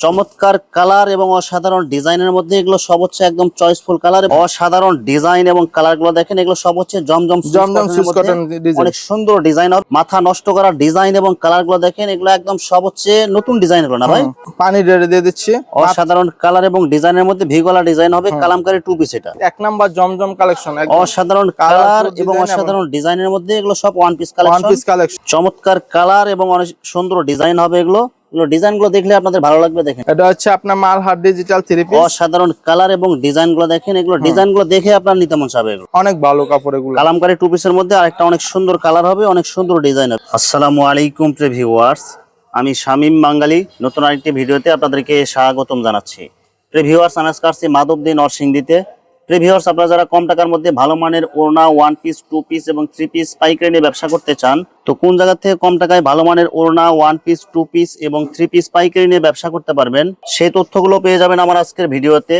চমৎকার কালার এবং অসাধারণ ডিজাইনের মধ্যে এগুলো সব হচ্ছে একদম চয়েসফুল কালার অসাধারণ ডিজাইন এবং কালারগুলো দেখেন এগুলো সব হচ্ছে জমজম জমজম অনেক সুন্দর ডিজাইন মাথা নষ্ট করা ডিজাইন এবং কালারগুলো দেখেন এগুলো একদম সব হচ্ছে নতুন ডিজাইনগুলো না ভাই? পানি দিয়ে দিচ্ছি। অসাধারণ কালার এবং ডিজাইনের মধ্যে ভিগলা ডিজাইন হবে কালামকারী টু পিস এটা। এক নাম্বার জমজম কালেকশন অসাধারণ কালার এবং অসাধারণ ডিজাইনের মধ্যে এগুলো সব one piece one collection piece collection চমৎকার কালার এবং অনেক সুন্দর ডিজাইন হবে এগুলো। এগুলো দেখলে আপনাদের ভালো লাগবে দেখেন। এটা হচ্ছে আপনার মালহার ডিজিটাল থ্রি পিস অসাধারণ কালার এবং দেখেন এগুলো দেখে আপনার নিতে মন চাবে অনেক ভালো কাপড় এগুলো। কালামকারী টু পিসের মধ্যে আরেকটা অনেক সুন্দর কালার হবে অনেক সুন্দর ডিজাইন হবে। আসসালামু আলাইকুম প্রে ভিউয়ার্স আমি শামীম বাঙ্গালি। নতুন আরেকটি ভিডিওতে আপনাদেরকে স্বাগতম জানাচ্ছি। প্রে ভিউয়ার্স মাধবদী নরসিংদীতে। ভিউয়ার্স আপনারা যারা কম টাকার মধ্যে ভালো মানের ওড়না ওয়ান পিস টু পিস এবং থ্রি পিস পাইকারি নিয়ে ব্যবসা করতে চান, তো কোন জায়গা থেকে কম টাকায় ভালো মানের ওড়না ওয়ান পিস টু পিস এবং থ্রি পিস পাইকারি নিয়ে ব্যবসা করতে পারবেন, সেই তথ্যগুলো পেয়ে যাবেন আমার আজকের ভিডিওতে।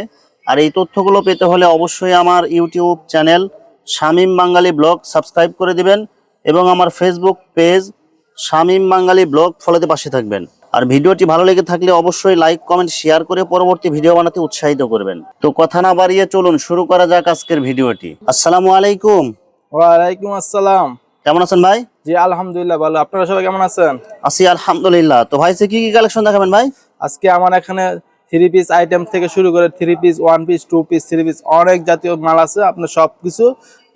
আর এই তথ্যগুলো পেতে হলে অবশ্যই আমার YouTube channel Shamim Bangali blog subscribe করে দিবেন এবং আমার Facebook page Shamim Bangali blog ফলোতে পাশে থাকবেন। আর ভিডিওটি ভালো লেগে থাকলে অবশ্যই লাইক কমেন্ট শেয়ার করে পরবর্তী ভিডিও বানাতে উৎসাহিত করবেন। তো কথা না বাড়িয়ে চলুন শুরু করা যাক আজকের ভিডিওটি। আসসালামু আলাইকুম। ওয়ালাইকুম আসসালাম। কেমন আছেন ভাই? জি আলহামদুলিল্লাহ ভালো। আপনারা সবাই কেমন আছেন? আছি আলহামদুলিল্লাহ। তো ভাই কি কি কালেকশন দেখাবেন ভাই? আজকে আমার এখানে থ্রি পিস আইটেম থেকে শুরু করে three piece one piece two piece three piece অনেক জাতীয় মাল আছে। আপনার সবকিছু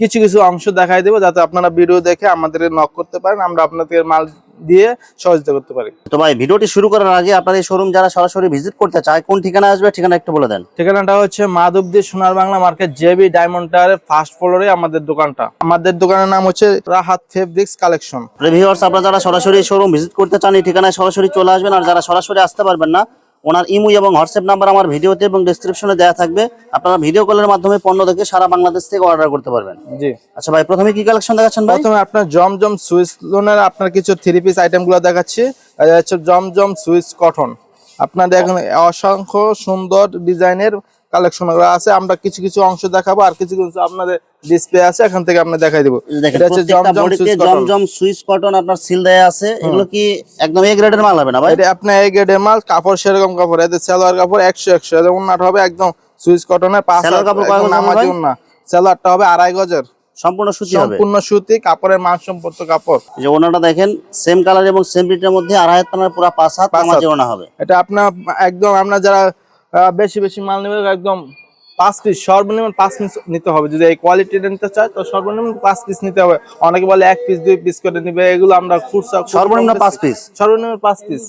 কিছু কিছু কিছু অংশ দেখাই দেবো যাতে আপনারা ভিডিও দেখে আমাদের নক করতে পারেন। আমরা আপনাদের মাল দিয়ে সহযোগিতা করতে পারি। তো ভাই ভিডিওটি শুরু করার আগে আপনার এই শোরুম যারা সরাসরি ভিজিট করতে চায় কোন ঠিকানা আসবে ঠিকানা একটু বলে দেন। ঠিকানাটা হচ্ছে Madhabdi Sonar Bangla market J B diamond টাওয়ারের ফার্স্ট ফ্লোরে আমাদের দোকানটা। আমাদের দোকানের নাম হচ্ছে রাহাত ফেব্রিক্স কালেকশন রিভিউয়ার্স আপনারা যারা সরাসরি শোরুম ভিজিট করতে চান এই ঠিকানায় সরাসরি চলে আসবেন। আর যারা সরাসরি আসতে পারবেন না ওনার ইমু এবং হোয়াটসঅ্যাপ নাম্বার আমার ভিডিওতে এবং ডিসক্রিপশনে দেওয়া থাকবে। আপনারা ভিডিও কলের মাধ্যমে পণ্য দেখে সারা বাংলাদেশ থেকে অর্ডার করতে পারবেন। জি। আচ্ছা ভাই প্রথমে কি কালেকশন দেখাচ্ছেন ভাই? প্রথমে আপনার জমজম সুইচ লোনের আপনার কিছু থ্রি পিস আইটেমগুলো দেখাচ্ছি। Zamzam Swiss cotton. আপনার দেখেন অসংখ্য সুন্দর ডিজাইনের কালেকশন করা আছে আমরা কিছু কিছু অংশ দেখাবো আর কিছু কিছু আপনাদের ডিসপ্লে আছে এখান থেকে আপনি দেখাই দেবো। এটা হচ্ছে Zamzam Swiss cotton Zamzam Swiss cotton আপনার সিল দেয়া আছে এগুলো কি একদম এ গ্রেডের মাল হবে না ভাই? এটা আপনার এই গ্রেডের মাল কাপড় সেরকম কাপড় এদের সালোয়ার কাপড় একশো একশো এদের উন্নাট হবে একদম সুইচ কটনের পাঁচ সালোয়ার কাপড় কয় হবে নামাজি ভাই? উন্না সালোয়ারটা হবে আড়াই গজের। সম্পূর্ণ সুতি হবে। সম্পূর্ণ সুতি কাপড়ের মান সম্পর্ক কাপড়। এই যে ওনাটা দেখেন সেম কালার এবং সেম প্রিন্টের মধ্যে আড়াই হাত পানার পুরো পাঁচ হাত। নামাজি ওনা হবে। এটা আপনার একদম আপনার যারা বেশি বেশি মাল নেবে একদম পাঁচ পিস সর্বনিম্ন পাঁচ পিস নিতে হবে। যদি এই কোয়ালিটি নিতে চায় তো সর্বনিম্ন পাঁচ পিস নিতে হবে। অনেকে বলে এক পিস দুই পিস করে নিবে এগুলো আমরা খুচরা সর্বনিম্ন পাঁচ পিস সর্বনিম্ন পাঁচ পিস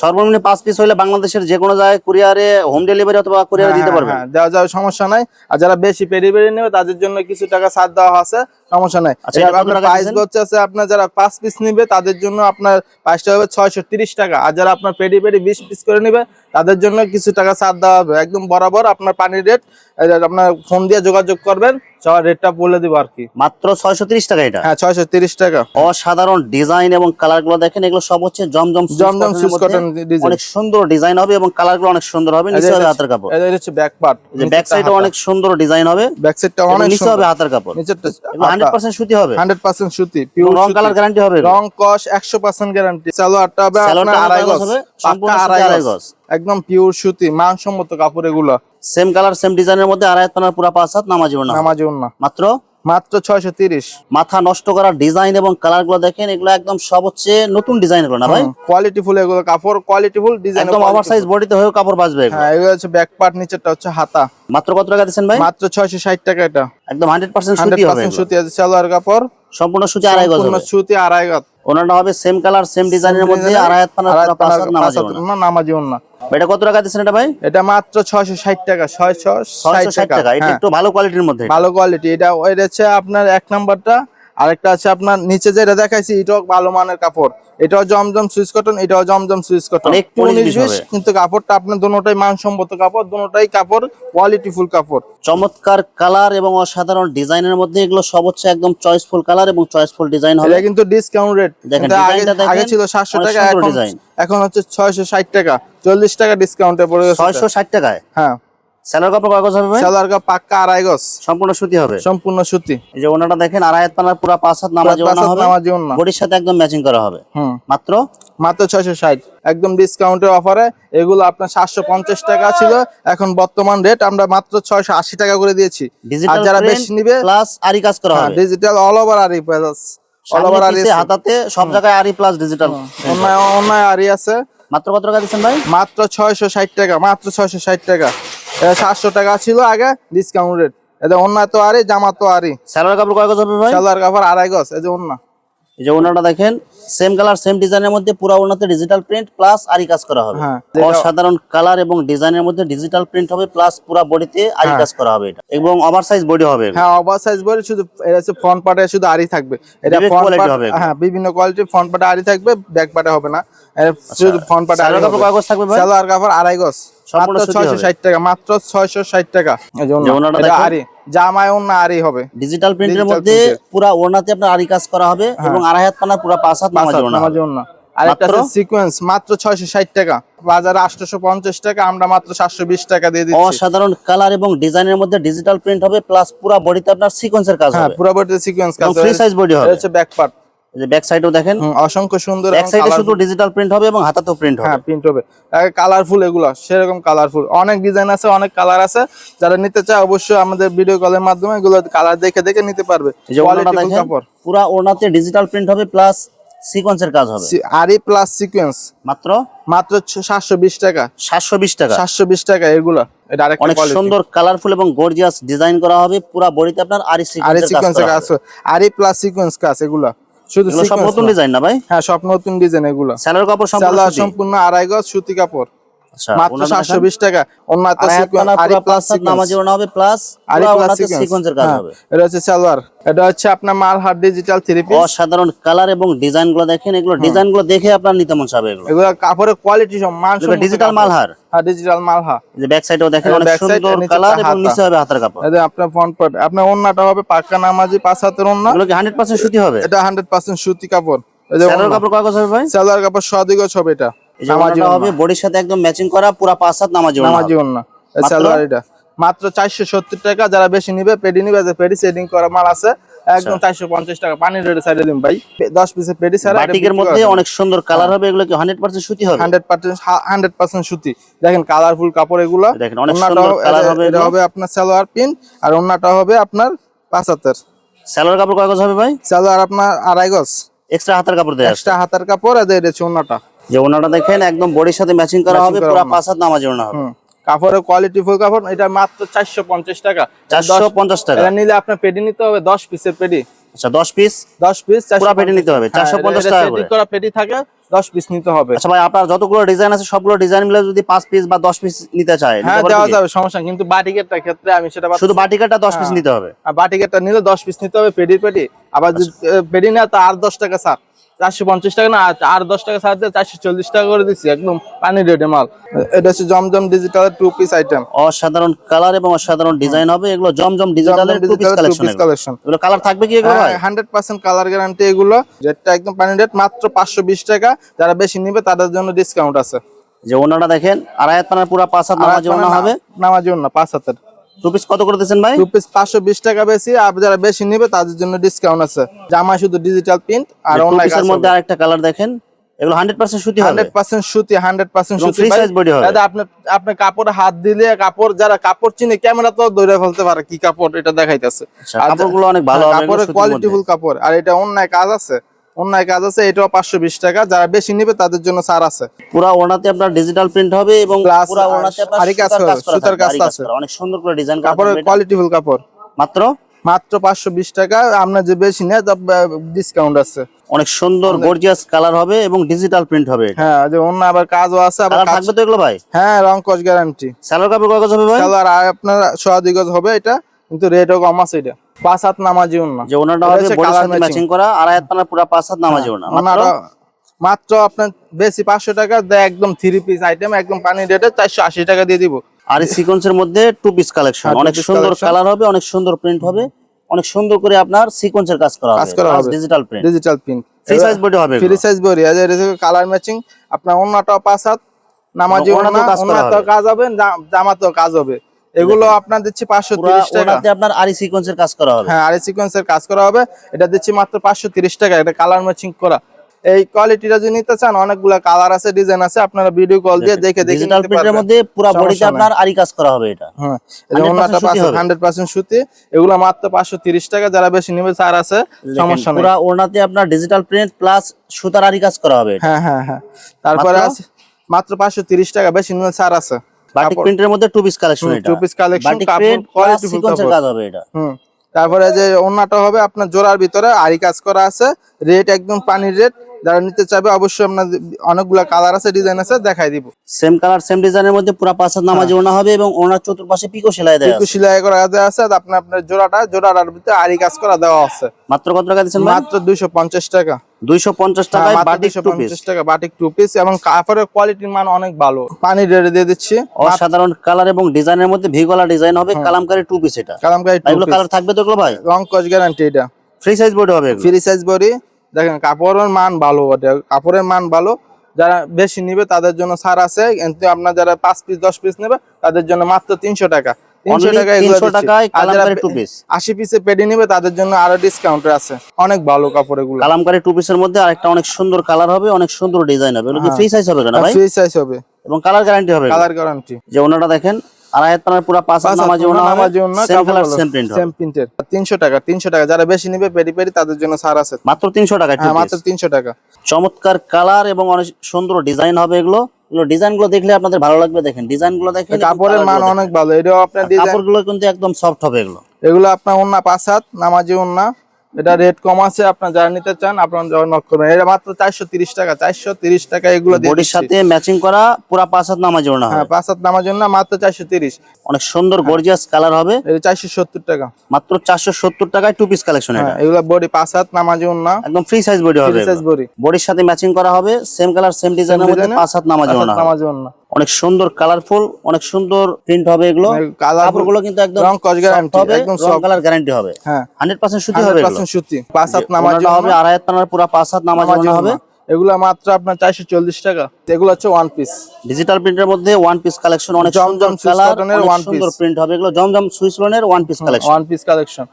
সর্বনিম্ন পাঁচ পিস হলে বাংলাদেশের যে কোনো জায়গায় কুরিয়ারে হোম ডেলিভারি অথবা কুরিয়ারে দিতে পারবেন হ্যাঁ, দেওয়া যাবে সমস্যা নাই। আর যারা বেশি পেরিপেরি নেবে তাদের জন্য কিছু টাকা ছাড় দেওয়া আছে। সমস্যা নাই। আচ্ছা, প্রাইস হচ্ছে আছে আপনার যারা পাঁচ পিস নিবে তাদের জন্য আপনার প্রাইসটা হবে ছয়শো টাকা। আর যারা আপনার পেডি পেডি বিশ পিস করে নিবে তাদের জন্য কিছু টাকা ছাড় দেওয়া হবে। একদম বরাবর আপনার পানির রেট আপনার ফোন দিয়ে যোগাযোগ করবেন সবার রেটটা বলে দিব আর কি। মাত্র ছয়শো টাকা এটা? হ্যাঁ ছয়শো টাকা। অসাধারণ ডিজাইন এবং কালারগুলো দেখেন এগুলো সব হচ্ছে জমজম জমজম কটন ডিজাইন অনেক সুন্দর ডিজাইন হবে এবং কালারগুলো অনেক সুন্দর হবে নিচে হবে হাতের কাপড়। এটা হচ্ছে ব্যাক পার্ট যে ব্যাক সাইডে অনেক সুন্দর ডিজাইন হবে। ব্যাক সাইডটা অনেক নিচে হবে হাতের কাপড়। নিচেরটা এগুলো হান্ড্রেড পার্সেন্ট সুতি হবে। হান্ড্রেড পার্সেন্ট সুতি এবং পিওর রং কালার গ্যারান্টি হবে। রং কস একশো পার্সেন্ট গ্যারান্টি সালোয়ারটা হবে আপনার আড়াই গজ? সম্পূর্ণ আড়াই গজ। একদম পিওর সুতি মানসম্মত কাপড় এগুলো। সেম কালার সেম ডিজাইনের মধ্যে আড়াই পানার পুরা পাঁচ হাত নামাজি না নামাজি না মাত্র মাত্র ছয়শো তিরিশ। মাথা নষ্ট করা ডিজাইন এবং কালারগুলো দেখেন এগুলো একদম সব হচ্ছে নতুন ডিজাইনগুলো না ভাই? কোয়ালিটি ফুল এগুলো কাপড় কোয়ালিটি ফুল ডিজাইন একদম ওভার সাইজ বডিতে হয়েও কাপড় বাঁচবে হ্যাঁ এগুলো হচ্ছে ব্যাক পার্ট নিচেরটা হচ্ছে হাতা। মাত্র কত টাকা দিচ্ছেন ভাই? মাত্র ছয়শো ষাট টাকা এটা। একদম হান্ড্রেড পার্সেন্ট সুতি হবে সুতি আছে সালোয়ার কাপড়। সম্পূর্ণ সুতি আড়াই গজ সম্পূর্ণ সুতি আড়াই গজ। ওনাটা হবে সেম কালার সেম ডিজাইনের মধ্যে আড়াই হাত পাঁচ হাত নামাজি ওনা। না, এটা কত টাকা দিচ্ছেন এটা ভাই? এটা মাত্র ছয়শো ষাট টাকা ছয়শো ছয়শো ষাট টাকা। এটা হ্যাঁ। একটু ভালো কোয়ালিটির মধ্যে ভালো কোয়ালিটি এটা এটা হচ্ছে আপনার এক নাম্বারটা আরেকটা আছে আপনার নিচে যেটা দেখাইছি এটাও ভালো মানের কাপড়। এটাও জমজম সুইচ কটন এটাও জমজম সুইচ কটন। মানে একটু। কিন্তু কাপড়টা আপনার দুটোটাই মানসম্মত কাপড় দুটোটাই কাপড় কোয়ালিটিফুল কাপড়। চমৎকার কালার এবং অসাধারণ ডিজাইনের মধ্যে এগুলো সব হচ্ছে একদম চয়েসফুল কালার এবং চয়েসফুল ডিজাইন হবে। এটা কিন্তু ডিসকাউন্ট রেট দেখেন, আগে আগে ছিল সাতশো অনেক টাকা এখন। এখন হচ্ছে ছয়শো ষাট টাকা চল্লিশ টাকা ডিসকাউন্টে পড়ে গেছে। ছয়শো ষাট টাকায়? হ্যাঁ। স্যালোর কাপড় কয় গজ হবে ভাই? কাপ পাক্কা আড়াই গজ। সম্পূর্ণ সুতি হবে? সম্পূর্ণ সুতি। এই যে ওনাটা দেখেন আড়াই হাত পানার পুরা পাঁচ হাত নামাজি ওনা হবে। নামাজি ওড়না। বডির সাথে একদম ম্যাচিং করা হবে। মাত্র? মাত্র ছয়শো ষাট। একদম ডিসকাউন্টের অফারে এগুলো আপনার সাতশো পঞ্চাশ টাকা ছিল। এখন বর্তমান রেট আমরা মাত্র ছয়শো আশি টাকা করে দিয়েছি। আর যারা বেশি নিবে প্লাস আরি কাজ করা হবে। Digital all over aari plus all over aari হাতাতে সব জায়গায় আরি প্লাস ডিজিটাল অন্যায় অন্যায় আরি আছে। মাত্র কত টাকা দিচ্ছেন ভাই? মাত্র ছয়শো ষাট টাকা মাত্র ছয়শো ষাট টাকা। এটা সাতশো টাকা ছিল আগে ডিসকাউন্ট রেট এটা অন্যায় তো আরি জামা তো আরি স্যালোয়ার কাপড় কয় গজ ভাই? সালোয়ার কাপড় আড়াই গজ এই যে অন্য এই যে ওনাটা দেখেন সেম কালার সেম ডিজাইনের মধ্যে পুরো ওনাতে ডিজিটাল প্রিন্ট প্লাস আরি কাজ করা হবে। হ্যাঁ। অসাধারণ কালার এবং ডিজাইনের মধ্যে ডিজিটাল প্রিন্ট হবে প্লাস পুরো বডিতে আরি কাজ করা হবে এটা। এবং ওভার সাইজ বডি হবে হ্যাঁ ওভার সাইজ বলে শুধু এটা হচ্ছে ফ্রন্ট পার্টে শুধু আরি থাকবে। এটা বিভিন্ন ফ্রন্ট পার্ট হবে। হ্যাঁ বিভিন্ন কোয়ালিটির ফ্রন্ট পার্টে আরি থাকবে ব্যাক পার্টে হবে না। শুধু ফ্রন্ট পার্টে আরি কাপড় কয় গজ থাকবে ভাই? সালোয়ার কাপড় আড়াই গজ। সম্পূর্ণ মাত্র সুতি ছয়শো ষাট টাকা মাত্র ছয়শো ষাট টাকা। এই যে যে ওড়না। ওড়নাটা এটা দেখেন। আরি জামায় অন্য আরি হবে। ডিজিটাল প্রিন্টের মধ্যে পুরো ওড়নাতে আপনার আরি কাজ করা হবে এবং আড়াই হাত পানা পুরো পাঁচ হাত নামাজ ওড়না। নামাজ হবে। ওড়না। আরেকটা সিকোয়েন্স মাত্র ছয়শো ষাট টাকা। বাজারে পঞ্চাশ টাকা আমরা মাত্র সাতশো বিশ টাকা দিয়ে দিচ্ছি। অসাধারণ কালার এবং ডিজাইনের মধ্যে ডিজিটাল প্রিন্ট হবে প্লাস পুরো বডিতে আপনার সিকোয়েন্সের কাজ হ্যাঁ হবে। পুরো বডিতে সিকোয়েন্স কাজ ফ্রি সাইজ বডি হবে এটা হচ্ছে ব্যাক পার্ট যে ব্যাক সাইডেও দেখেন। অসংখ্য সুন্দর ব্যাক সাইডে শুধু ডিজিটাল প্রিন্ট হবে এবং হাতাতেও প্রিন্ট হবে। হ্যাঁ প্রিন্ট হবে। কালারফুল এগুলো সেরকম কালারফুল অনেক ডিজাইন আছে অনেক কালার আছে। যারা নিতে চায় অবশ্যই আমাদের ভিডিও কলের মাধ্যমে এগুলো কালার দেখে দেখে নিতে পারবে। পুরো ওড়নাতে ডিজিটাল প্রিন্ট হবে প্লাস সিকোয়েন্সের কাজ হবে। আরি প্লাস সিকোয়েন্স মাত্র? মাত্র সাতশো বিশ টাকা। সাতশো বিশ টাকা। সাতশো বিশ টাকা এগুলো। এটা আরেকটা অনেক সুন্দর কালারফুল এবং গর্জিয়াস ডিজাইন করা হবে। পুরো বডিতে আপনার আরি আরি সিকোয়েন্সের কাজ সিকোয়েন্স করা কাজ হবে। আরি প্লাস সিকোয়েন্স কাজ এগুলো। শুধু সব নতুন ডিজাইন না ভাই? হ্যাঁ সব নতুন ডিজাইন এগুলো। স্যালার কাপড় সম্পূর্ণ সম্পূর্ণ আড়াই গজ সুতি কাপড়। মাত্র ওনাটা সাতশো দেখেন। বিশ টাকা। অন্য তো আড়াই হাত সিকোয়েন্স পানা আরি প্লাস পাঁচ হাত হবে প্লাস আরি প্লাস সিকোয়েন্সের কাজ হবে। এটা হচ্ছে সালোয়ার। এটা হচ্ছে আপনার মালহার ডিজিটাল থ্রি পিস অসাধারণ কালার এবং ডিজাইনগুলো দেখেন এগুলো ডিজাইনগুলো দেখে আপনার নিতে মন চাবে এগুলো। এগুলো কাপড়ের কোয়ালিটি সব ডিজিটাল মালহার। হ্যাঁ ডিজিটাল মালহা। যে ব্যাক সাইডেও দেখেন অনেক সুন্দর নিচে কালার এবং নিচে হবে হাতের কাপড়। এটা আপনার ফ্রন্ট পার্ট আপনার ওন্নাটা হবে পাক্কা নামাজি পাঁচ হাতের ওন্না। এগুলো কি হান্ড্রেড পার্সেন্ট সুতি হবে? এটা হান্ড্রেড পার্সেন্ট সুতি কাপড়। কাপড় কয় গজ হবে ভাই? সালোয়ার কাপড় সদিগজ হবে এটা। নামাজি হবে বডির সাথে একদম ম্যাচিং করা পুরো পাঁচ হাত নামাজি ওড়না নামাজি ওন্না সালোয়ার এটা মাত্র চারশো সত্তর টাকা যারা বেশি নিবে পেডি নিবে যে পেডি সেটিং করা মাল আছে একদম চারশো পঞ্চাশ টাকা পানির রেটে সাইডে দিন ভাই। দশ পিসের পেডি ছাড়া মধ্যে অনেক সুন্দর কালার হবে এগুলো কি হান্ড্রেড পার্সেন্ট সুতি হবে? হান্ড্রেড পার্সেন্ট হান্ড্রেড পার্সেন্ট সুতি। দেখেন কালারফুল কাপড় এগুলো। দেখেন, অনেক সুন্দর colour হবে এটা হবে আপনার সালোয়ার পিন আর ওন্নাটা হবে আপনার পাঁচ হাতের। স্যালোর কাপড় কয় গজ হবে ভাই? সালোয়ার আপনার আড়াই গজ। এক্সট্রা হাতের কাপড় আছে। এক্সট্রা হাতার কাপড় আর ওন্নাটা যে ওনাটা দেখেন একদম বডির সাথে ম্যাচিং করা হবে পুরো। পাঁচ হাত নামাজি ওড়না হবে। কাপড়ের কোয়ালিটি ফুল কাপড় এটা মাত্র চারশো পঞ্চাশ টাকা। চারশো পঞ্চাশ টাকা। এটা নিলে আপনার পেডি নিতে হবে দশ পিসের পেডি আচ্ছা দশ পিস দশ পিস পুরা পেটি নিতে হবে, 450 টাকা করে। করা পেটি থাকে দশ পিস নিতে হবে। আচ্ছা ভাই আপনার যতগুলো ডিজাইন আছে সবগুলো ডিজাইন মিলে যদি পাঁচ পিস বা দশ পিস নিতে চায় হ্যাঁ দেওয়া যাবে সমস্যা কিন্তু বাটিকেরটা ক্ষেত্রে আমি সেটা শুধু বাটিকাটা দশ পিস হ্যাঁ। নিতে হবে। আর বাটিকেরটা নিলে দশ পিস নিতে হবে পেডির পেটি। আবার যদি আচ্ছা। পেডি না তো আর দশ টাকা স্যার চারশো পঞ্চাশ টাকা না আর- দশ টাকা ছাড় দিয়ে চারশো চল্লিশ টাকা করে দিচ্ছি একদম পানি রেটে মাল। এটা হচ্ছে Zamzam digital two piece item অসাধারণ কালার এবং অসাধারণ ডিজাইন হবে এগুলো জমজম ডিজিটালের টু পিস কালেকশন এগুলো কালার থাকবে কি এগুলো ভাই? হান্ড্রেড পার্সেন্ট কালার গ্যারান্টি এগুলো। রেটটা একদম পানি রেট মাত্র পাঁচশো বিশ টাকা। যারা বেশি নিবে তাদের জন্য ডিসকাউন্ট আছে। যে ওনাটা দেখেন আড়াই হাত পানার পুরো পাঁচ হাত নামাজি ওনা হবে। নামাজি না পাঁচ হাতের। টু পিস কত করে দিচ্ছেন ভাই? টু পিস পাঁচশো বিশ টাকা বেশি আর যারা বেশি নিবে তাদের জন্য ডিসকাউন্ট আছে। জামা শুধু ডিজিটাল প্রিন্ট আর অনলাইন মধ্যে আরেকটা কালার দেখেন। এগুলো সুতি হবে। সুতি হান্ড্রেড পার্সেন্ট এবং সুতি। হবে। দাদা আপনি আপনি কাপড়ে হাত দিলে কাপড় যারা কাপড় চিনে ক্যামেরা তো ধরে ফেলতে পারে কি কাপড় এটা দেখাইতেছে। আচ্ছা, কাপড়গুলো অনেক ভালো কাপড়ের সুতির কোয়ালিটি মধ্যে। কাপড়। আর এটা অন্যায় কাজ আছে। অন্যায় কাজ আছে এটাও পাঁচশো বিশ টাকা। যারা বেশি নিবে তাদের জন্য ছাড় আছে। পুরা ওনাতে আপনার ডিজিটাল প্রিন্ট হবে এবং Plus ওনাতে আপনার আরি কাজ সুতার কাজ আছে। অনেক সুন্দর করে ডিজাইন কাপড়ের থাকবে এটা। কোয়ালিটি ফুল কাপড়। মাত্র? মাত্র পাঁচশো বিশ টাকা আপনার যে বেশি নেয় ডিসকাউন্ট আছে। অনেক সুন্দর গর্জিয়াস কালার হবে এবং ডিজিটাল প্রিন্ট হবে হ্যাঁ যে অন্য আবার কাজও আছে আবার থাকবে তো এগুলো ভাই? হ্যাঁ রং কস গ্যারান্টি স্যালোর কাপড় কয় গজ হবে ভাই? সালোয়ার আর আপনার সোয়াদি গজ হবে এটা কিন্তু রেটও কম আছে এটা। পাঁচ হাত নামাজি না যে ওনাটা হবে বডির সাথে ম্যাচিং করা আড়াই হাত পানার পুরো পাঁচ হাত নামাজি ওনা মাত্র? আপনার বেশি পাঁচশো টাকা দেয় একদম থ্রি পিস আইটেম একদম পানি রেটে চারশো আশি টাকা দিয়ে দিব। আর এই সিকোয়েন্সের মধ্যে টু পিস কালেকশন অনেক সুন্দর কালার হবে অনেক সুন্দর প্রিন্ট হবে অনেক সুন্দর করে আপনার সিকোয়েন্সের কাজ করা হবে। কাজ করা হবে। Digital print digital print free size body হবে ফ্রি সাইজ বড়ি আছে কালার ম্যাচিং আপনার অন্যটাও পাঁচ হাত নামাজি ওনা হবে। কাজ হবে জামাতেও কাজ হবে। এগুলো আপনার দিচ্ছি পাঁচশো তিরিশ টাকা। আপনার আরি সিকোয়েন্সের কাজ করা হবে। হ্যাঁ আর সিকোয়েন্সের কাজ করা হবে। এটা দিচ্ছি মাত্র পাঁচশো তিরিশ টাকা। এটা কালার ম্যাচিং করা। এই কোয়ালিটিটা যদি নিতে চান অনেকগুলা কালার আছে ডিজাইন আছে আপনারা ভিডিও কল দিয়ে দেখে দেখে নিতে পারবেন। মধ্যে পুরো বডিতে আপনার আরি কাজ করা হবে এটা। হ্যাঁ 100% সুতি এগুলো মাত্র পাঁচশো তিরিশ টাকা। যারা বেশি নেবে স্যার আছে সমস্যা নেই। পুরো আপনার ডিজিটাল প্রিন্ট প্লাস সুতার আরি কাজ করা হবে হ্যাঁ হ্যাঁ হ্যাঁ। তারপরে? আছে মাত্র পাঁচশো তিরিশ টাকা। বেশি নেবে স্যার আছে। বাটিক প্রিন্টের মধ্যে টু পিস কালেকশন এটা। piece collection, বাটিক কাপড় কাপড়। কাজ হবে এটা। হুম তারপরে যে ওন্নাটা হবে আপনার জোড়ার ভিতরে আরি কাজ করা আছে রেট একদম পানির রেট যারা নিতে চাইবে অবশ্যই আপনার অনেকগুলা কালার আছে ডিজাইন আছে দেখাই দিব। সেম কালার সেম ডিজাইনের মধ্যে পুরো পাঁচ হাত নামাজি ওড়না হবে এবং ওনার চতুর্পাশে পিকো সেলাই দেওয়া আছে। সেলাই করা দেওয়া আছে আর আপনার জোড়াটা জোড়াটার ভিতরে আরি কাজ করা দেওয়া আছে। মাত্র কত টাকা দিচ্ছেন মাত্র দুইশো পঞ্চাশ টাকা। টাকায় হ্যাঁ, বাটিক পিস টাকা বাটিক টু পিস এবং কাপড়ের কোয়ালিটির মান অনেক ভালো। পানি দিয়ে দিচ্ছি। অসাধারণ কালার এবং ডিজাইনের মধ্যে ভিগলা ডিজাইন হবে হ্যাঁ। কালামকারী টু পিস এটা। কালামকারি এগুলো কালার থাকবে তো ভাই? রং কস গ্যারান্টি এটা। ফ্রি সাইজ বডি হবে ফ্রি সাইজ বডি দেখেন কাপড়ের মান ভালো কাপড়ের মান ভালো। যারা বেশি নিবে তাদের জন্য ছাড় আছে। কিন্তু আপনার যারা পাঁচ পিস দশ পিস নেবে তাদের জন্য মাত্র তিনশো টাকা। তিনশো টাকা এগুলো 300 দিচ্ছি। টাকায় আর যারা কালামকারী two piece। আশি পিসে পেডি নিবে তাদের জন্য আরও ডিসকাউন্ট আছে। অনেক ভালো কাপড় এগুলো। কালামকারী টু পিসের মধ্যে আরেকটা অনেক সুন্দর কালার হবে অনেক সুন্দর ডিজাইন হবে। এগুলো ফ্রি সাইজ হবে কেন ভাই? ফ্রি সাইজ হবে। এবং কালার গ্যারান্টি হবে। কালার গ্যারান্টি যে ওনাটা দেখেন আড়াই হাত পানার পুরো পাঁচ হাত নামাজি ওনা হবে সেম কালার সেম প্রিন্ট হবে। সেম প্রিন্টের তিনশো টাকা যারা বেশি নিবে পেডি পেডি তাদের জন্য ছাড় আছে। মাত্র তিনশো টাকা মাত্র তিনশো টাকা। চমৎকার কালার এবং অনেক সুন্দর ডিজাইন হবে এগুলো। এগুলো ডিজাইনগুলো দেখলে আপনাদের ভালো লাগবে দেখেন। ডিজাইনগুলো দেখেন কাপড়ের মান অনেক ভালো এটাও আপনার ডিজাইন কাপড়গুলো কিন্তু একদম সফট হবে এগুলো। এগুলো আপনার ওন্না পাঁচ হাত নামাজি ওন্না এটা রেট কম আছে আপনার যারা নিতে চান আপনার নক করবেন। এটা মাত্র চারশো তিরিশ টাকা চারশো তিরিশ টাকা এগুলো বডির সাথে ম্যাচিং করা পুরো পাঁচ হাত নামাজি ওনা হ্যাঁ? পাঁচ হাত নামাজি জন্য মাত্র চারশো তিরিশ। অনেক সুন্দর গর্জিয়াস কালার হবে। এটা চারশো সত্তর টাকা। মাত্র চারশো সত্তর টাকায় টু পিস কালেকশন এটা। এগুলো বডি পাঁচ হাত নামাজি ওন্না একদম ফ্রি সাইজ বডি হবে সাইজ বডি বডির সাথে ম্যাচিং করা হবে সেম কালার সেম ডিজাইনের মধ্যে পাঁচ হাত ওনা হবে নামাজি ওন্না অনেক সুন্দর কালারফুল অনেক সুন্দর প্রিন্ট হবে এগুলো। কালার কাপড়গুলো কিন্তু একদম রং কস গ্যারান্টি হবে একদম রং কালার গ্যারান্টি হবে। হ্যাঁ। হান্ড্রেড পার্সেন্ট সুতি হবে হান্ড্রেড এগুলো পার্সেন্ট সুতি। পাঁচ হাত নামাজ হবে আড়াই হাত টানার পুরো পাঁচ হাত নামাজ হবে। এগুলো মাত্র আপনার চারশো চল্লিশ টাকা। এগুলো হচ্ছে ওয়ান পিস ডিজিটাল প্রিন্টের মধ্যে ওয়ান পিস কালেকশন অনেক জমজম সুন্দর সুইস কালার কটনের অনেক one সুন্দর piece। প্রিন্ট হবে। এগুলো জমজম সুইস লোনের one piece collection one piece collection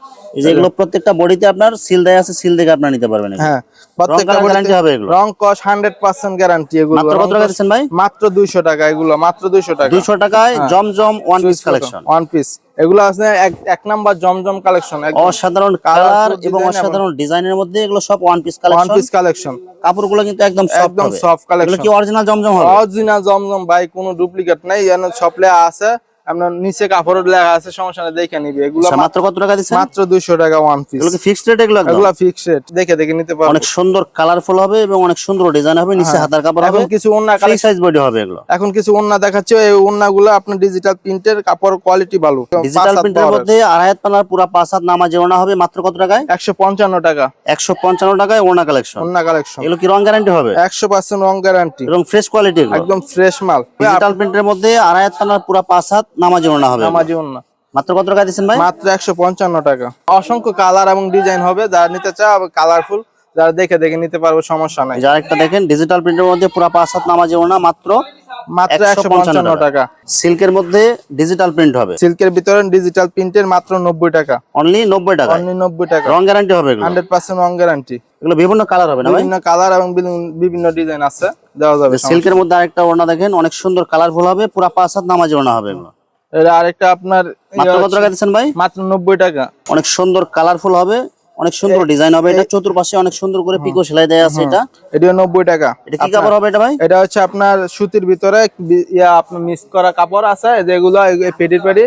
এগুলো প্রত্যেকটা বডিতে আপনার সিল দেয়া আছে সিল দেখে আপনারা নিতে পারবেন হ্যাঁ প্রত্যেকটা গ্যারান্টি হবে এগুলো। রং কস হান্ড্রেড পার্সেন্ট গ্যারান্টি এগুলো। মাত্র কত টাকা দিচ্ছেন ভাই? মাত্র দুইশো টাকা এগুলো মাত্র দুইশো টাকা। দুইশো টাকায় Zamzam one piece collection one piece এগুলো আছে এক নাম্বার জমজম কালেকশন অসাধারণ কালার এবং অসাধারণ ডিজাইনের মধ্যে এগুলো সব one piece one piece collection কাপড়গুলো কিন্তু একদম সফট একদম সফট কালেকশন এগুলো কি অরিজিনাল জমজম হবে? অরিজিনাল জমজম ভাই কোনো ডুপ্লিকেট নাই যেন সব লেখা আছে। আপনার নিচে কাপড়ের লেখা আছে সমস্যা নেই দেখে নিবে। এগুলো আচ্ছা, মাত্র কত টাকা দিচ্ছেন? মাত্র দুইশো টাকা ওয়ান পিস এগুলো ফিক্সড রেট এগুলো এগুলো ফিক্স রেট দেখে দেখে নিতে পারব। অনেক সুন্দর কালারফুল হবে এবং অনেক সুন্দর ডিজাইন হবে নিচে হাতার কাপড় হবে এখন কিছু ওন্না ফ্রি সাইজ বডি হবে এগুলো। এখন কিছু ওন্না দেখাচ্ছে এই ওন্না গুলো আপনার ডিজিটাল প্রিন্টের কাপড় কোয়ালিটি ভালো। ডিজিটাল প্রিন্টের মধ্যে আড়াই হাত পানার পুরো পাঁচ হাত নামাজে ওনা হবে মাত্র কত টাকায়? একশো পঞ্চান্ন টাকা। একশো পঞ্চান্ন টাকায় ওনা কালেকশন ওন্না কালেকশন এগুলো কি রং গ্যারান্টি হবে? একশো পার্সেন্ট রং গ্যারান্টি এবং ফ্রেশ কোয়ালিটি একদম ফ্রেশ মাল। ডিজিটাল প্রিন্টের মধ্যে আড়াই হাত পানার পুরো পাঁচ হাত নামাজে ওনা হবে। নামাজি ওন্না মাত্র কত টাকা দিচ্ছেন ভাই? মাত্র একশো পঞ্চান্ন টাকা। অসংখ্য কালার এবং ডিজাইন হবে। যারা নিতে চায় কালারফুল যারা দেখে দেখে নিতে পারবে সমস্যা নাই। এই যে আরেকটা দেখেন ডিজিটাল প্রিন্টের মধ্যে পুরো পাঁচ হাত নামাজে ওনা মাত্র মাত্র একশো 155 পঞ্চান্ন টাকা। সিল্কের মধ্যে ডিজিটাল প্রিন্ট হবে। সিল্কের ভিতরে ডিজিটাল প্রিন্টের মাত্র নব্বই টাকা। অনলি নব্বই টাকা অনলি নব্বই টাকা। রং গ্যারান্টি হবে এগুলো। হান্ড্রেড পার্সেন্ট রং গ্যারান্টি এগুলো বিভিন্ন কালার হবে না ভাই? বিভিন্ন কালার এবং বিভিন্ন- ডিজাইন আছে। দেওয়া যাবে সিল্কের মধ্যে আরেকটা ওড়না দেখেন অনেক সুন্দর কালারফুল হবে। পুরো পাঁচ হাত নামাজে ওড়না হবে এগুলো। এটা আরেকটা আপনার মাত্র ইয়ে কত টাকা দিচ্ছেন ভাই? মাত্র নব্বই টাকা। অনেক সুন্দর কালারফুল হবে অনেক সুন্দর ডিজাইন হবে। এটা চতুর্পাশে অনেক সুন্দর করে পিকো সেলাই দেয়া আছে এটা। এটিও নব্বই টাকা। এটা কি কাপড় হবে এটা ভাই? এটা হচ্ছে আপনার সুতির ভিতরে ইয়া আপনার মিক্স করা কাপড় আছে যেগুলো পেটির পেটি।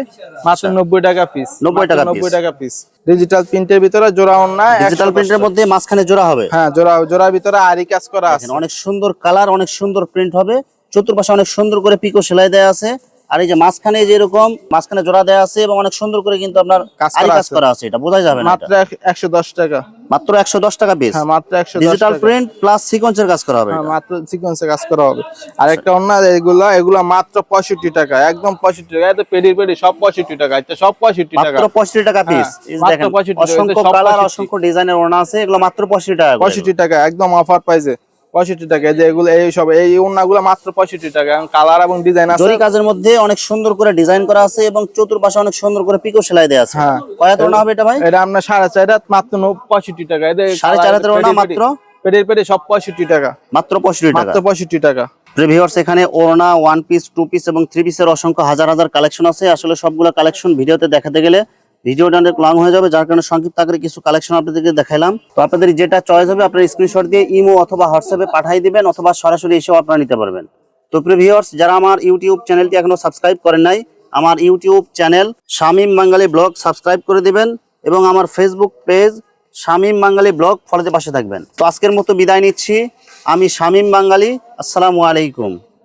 মাত্র নব্বই টাকা পিস 90 টাকা নব্বই। টাকা পিস ডিজিটাল প্রিন্টের ভিতরে জোড়া অন্য ডিজিটাল প্রিন্টের মধ্যে মাঝখানে জোড়া হবে। হ্যাঁ জোড়া জোড়ার ভিতরে আরি কাজ করা আছে। অনেক সুন্দর কালার অনেক সুন্দর প্রিন্ট হবে। চতুর্পাশে অনেক সুন্দর করে পিকো সেলাই দেয়া আছে। আর এই যে মাঝখানে যে এরকম মাঝখানে জোড়া দেওয়া আছে এবং অনেক সুন্দর করে কিন্তু আপনার কাজ করা আছে। এটা বোঝা যাবে মাত্র একশো দশ টাকা। মাত্র একশো দশ টাকা পিস হ্যাঁ মাত্র একশো দশ ডিজিটাল প্রিন্ট প্লাস সিকোয়েন্সের কাজ করা হবে হ্যাঁ এটা। মাত্র সিকোয়েন্সে কাজ করা হবে। আর একটা অন্য এগুলা এগুলা মাত্র পঁয়ষট্টি টাকা একদম পঁয়ষট্টি টাকা। এত পেডি পেডি সব পঁয়ষট্টি টাকা এটা সব পঁয়ষট্টি টাকা। মাত্র পঁয়ষট্টি টাকা পিস হ্যাঁ, দেখেন অসংখ্য কালার অসংখ্য ডিজাইনের ওনা আছে এগুলো মাত্র পঁয়ষট্টি টাকা। পঁয়ষট্টি টাকা একদম অফার পাইছে পঁয়ষট্টি টাকা। এই যে এগুলো এই সব এই মাত্র পঁয়ষট্টি টাকা। কালার এবং ডিজাইন আছে। জরি কাজের মধ্যে অনেক সুন্দর করে ডিজাইন করা আছে এবং চতুর্পাশে অনেক সুন্দর করে পিকো সেলাই দেয়া আছে। হ্যাঁ। কয় হবে এটা ভাই? এটা আপনার সাড়ে চার হাত মাত্র পঁয়ষট্টি টাকা। সাড়ে চার হাতের ওড়না মাত্র? পেটের পেটে সব পঁয়ষট্টি টাকা। মাত্র পঁয়ষট্টি টাকা। মাত্র পঁয়ষট্টি টাকা। প্রিভিউয়ার্স এখানে ওড়না ওয়ান পিস টু পিস এবং থ্রি পিসের অসংখ্য হাজার হাজার কালেকশন আছে। আসলে সবগুলো কালেকশন ভিডিওতে দেখাতে গেলে ভিডিওটা অনেক লং হয়ে যাবে, যার কারণে সংক্ষিপ্ত আকারে কিছু কালেকশন আপনাদেরকে দেখাইলাম। তো আপনাদের যেটা চয়েস হবে, আপনার স্ক্রিনশট দিয়ে ইমো অথবা হোয়াটসঅ্যাপে পাঠিয়ে দিবেন, অথবা সরাসরি এসেও আপনারা নিতে পারবেন। তো প্রিভিউয়ার্স যারা আমার ইউটিউব চ্যানেলটি এখনও সাবস্ক্রাইব করেন নাই, আমার YouTube channel Shamim Bangali vlog subscribe করে দিবেন এবং আমার Facebook page Shamim Bangali vlog ফলোতে পাশে থাকবেন। তো আজকের মতো বিদায় নিচ্ছি। আমি শামীম বাঙালি আসসালামু আলাইকুম।